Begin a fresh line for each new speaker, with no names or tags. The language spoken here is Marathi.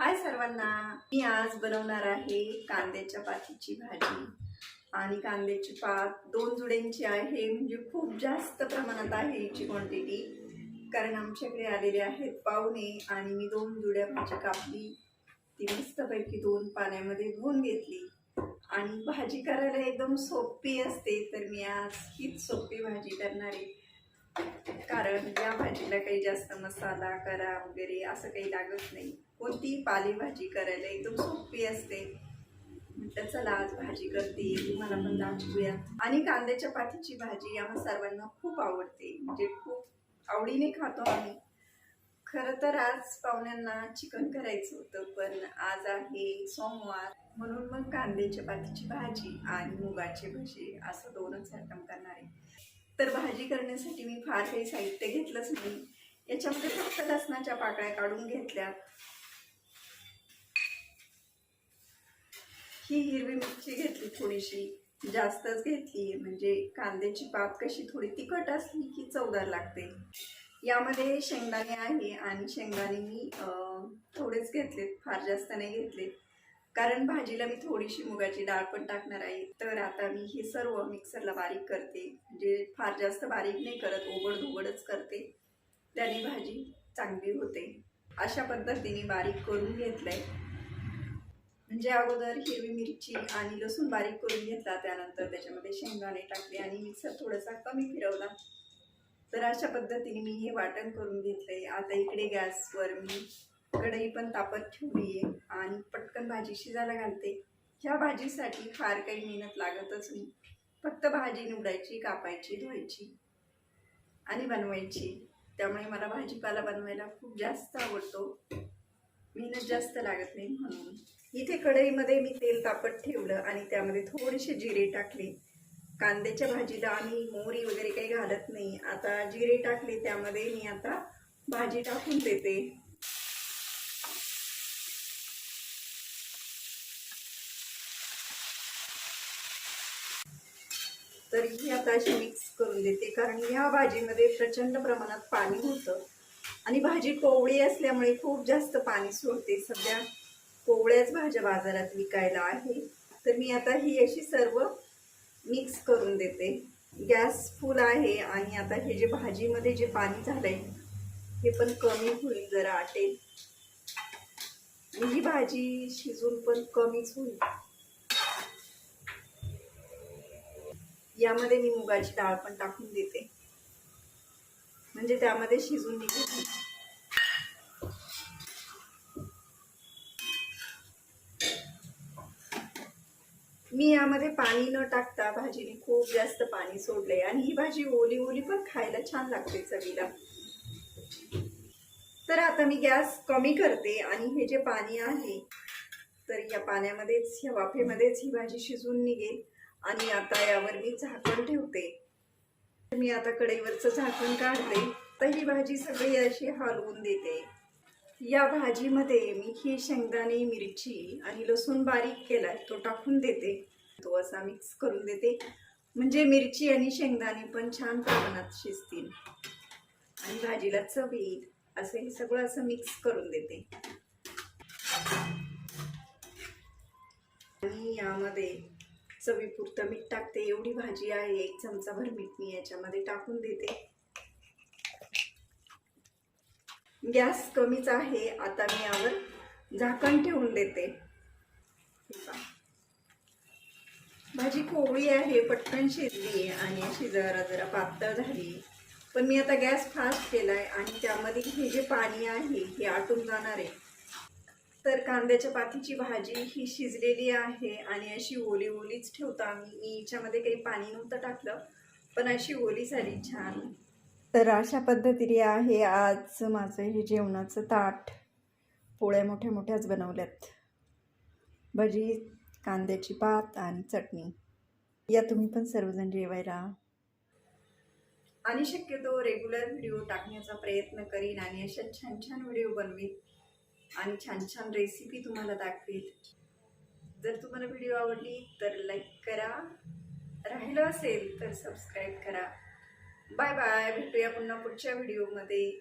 हाय सर्वांना. मी आज बनवणार आहे कांद्याच्या पातीची भाजी. आणि कांद्याची पात दोन जुड्यांची आहे म्हणजे खूप जास्त प्रमाणात आहे याची क्वांटिटी कारण आमच्याकडे आलेले आहेत पाहुणे आणि मी दोन जुड्या भाजी कापली. ती मस्तपैकी दोन पाण्यामध्ये धुवून घेतली. आणि भाजी करायला एकदम सोपी असते तर मी आज हीच सोपी भाजी करणार आहे. कारण या भाजीला काही जास्त मसाला करा वगैरे असं काही लागत नाही. कोणतीही पालेभाजी करायला एकदम सोपी असते. म्हटलं चला आज भाजी करते. तुम्हाला पण दाखवूया. आणि कांद्याच्या पातीची भाजी आम्हा सर्वांना खूप आवडते. म्हणजे खूप आवडीने खातो आम्ही. खरं तर आज पाहुण्यांना चिकन करायचं होतं पण आज आहे सोमवार. म्हणून मग कांद्याच्या पातीची भाजी आणि मुगाचे भजी असं दोनच आयटम करणार आहे. तर भाजी करण्यासाठी मी फार काही साहित्य घेतलंच नाही. याच्यामध्ये फक्त लसणाच्या पाकळ्या काढून घेतल्या. ही हिरवी मिरची घेतली थोडीशी जास्तच घेतली म्हणजे कांद्याची पात कशी थोडी तिखट असली की चवदार लागते. यामध्ये शेंगदाणे आहे आणि शेंगदाणे मी थोडेच घेतलेत फार जास्त नाही घेतले कारण भाजीला मी थोडीशी मुगाची डाळ पण टाकणार आहे. तर आता मी हे सर्व मिक्सरला बारीक करते. म्हणजे फार जास्त बारीक नाही करत ओबड धोबडच करते. त्याने भाजी चांगली होते. अशा पद्धतीने बारीक करून घेतलंय. म्हणजे अगोदर हिरवी मिरची आणि लसूण बारीक करून घेतला त्यानंतर त्याच्यामध्ये शेंगदाणे टाकले आणि मिक्सर थोडासा कमी फिरवला. तर अशा पद्धतीने मी हे वाटण करून घेतलंय. आता इकडे गॅसवर मी कढई पण तापत ठेवली आहे आणि पटकन भाजी शिजायला घालते. ह्या भाजीसाठी फार काही मेहनत लागतच नाही. फक्त भाजी निवडायची कापायची धुवायची आणि बनवायची. त्यामुळे मला भाजीपाला बनवायला खूप जास्त आवडतो. मेहनत जास्त लागत नाही म्हणून. इथे कढईमध्ये मी तेल तापत ठेवलं आणि त्यामध्ये थोडेसे जिरे टाकले. कांद्याच्या भाजीला आम्ही मोहरी वगैरे काही घालत नाही. आता जिरे टाकले त्यामध्ये मी आता भाजी टाकून देते. तर ही आता अशी मिक्स करून देते. कारण ह्या भाजीमध्ये प्रचंड प्रमाणात पाणी होतं. आणि भाजी कोवळी असल्यामुळे खूप जास्त पाणी सोडते. सध्या कोवळ्याच भाज्या बाजारात विकायला आहे. तर मी आता ही अशी सर्व मिक्स करून देते. गॅस फुल आहे आणि आता हे जे भाजीमध्ये जे पाणी झालंय हे पण कमी होईल जरा आटेल आणि ही भाजी शिजून पण कमीच होईल. यामध्ये मी मुगाची डाळ पण टाकून देते. म्हणजे त्यामध्ये शिजून निघेल मी यामध्ये पाणी न टाकता भाजीने खूप जास्त पाणी सोडलंय. आणि ही भाजी ओली ओली पण खायला छान लागते चवीला. तर आता मी गॅस कमी करते आणि हे जे पाणी आहे तर या पाण्यामध्येच या वाफेमध्येच ही भाजी शिजून निघेल. आणि आता यावर मी झाकण ठेवते. मी आता कढईवरचं झाकण काढते. तर ही भाजी सगळी अशी हलवून देते. या भाजीमध्ये मी ही शेंगदाणे मिरची आणि लसूण बारीक केला तो टाकून देते. तो असा मिक्स करून देते. म्हणजे मिरची आणि शेंगदाणे पण छान प्रमाणात शिजतील. आणि भाजीला चव येईल असं हे सगळं असं मिक्स करून देते. आणि यामध्ये चवीपुरतं मीठ टाकते. एवढी भाजी आहे. एक चमचाभर मीठ मी याच्यामध्ये टाकून देते. गॅस कमीच आहे. आता मी यावर झाकण ठेवून देते. भाजी कोवळी आहे. पटकन शिजली आणि अशी जरा जरा पातळ झाली. पण मी आता गॅस फास्ट केला आहे आणि त्यामध्ये हे जे पाणी आहे हे आटून जाणार आहे. तर कांद्याच्या पातीची भाजी ही शिजलेली आहे आणि अशी ओली ओलीच ठेवतो आम्ही मी हिच्यामध्ये काही पाणी नव्हतं टाकलं पण अशी ओली झाली छान. तर अशा पद्धतीने आहे आज माझं हे जेवणाचं ताट. पोळ्या मोठ्या मोठ्याच बनवल्यात. भजी कांद्याची पात आणि चटणी. या तुम्ही पण सर्वजण जेवायला. आणि शक्यतो रेग्युलर व्हिडिओ टाकण्याचा प्रयत्न करीन आणि अशा छान छान व्हिडिओ बनवीन. आणि छान छान रेसिपी तुम्हाला दाखवेल. जर तुम्हाला व्हिडिओ आवडली तर लाईक करा. राहिलं असेल तर सबस्क्राईब करा. बाय बाय भेटूया पुन्हा पुढच्या व्हिडिओमध्ये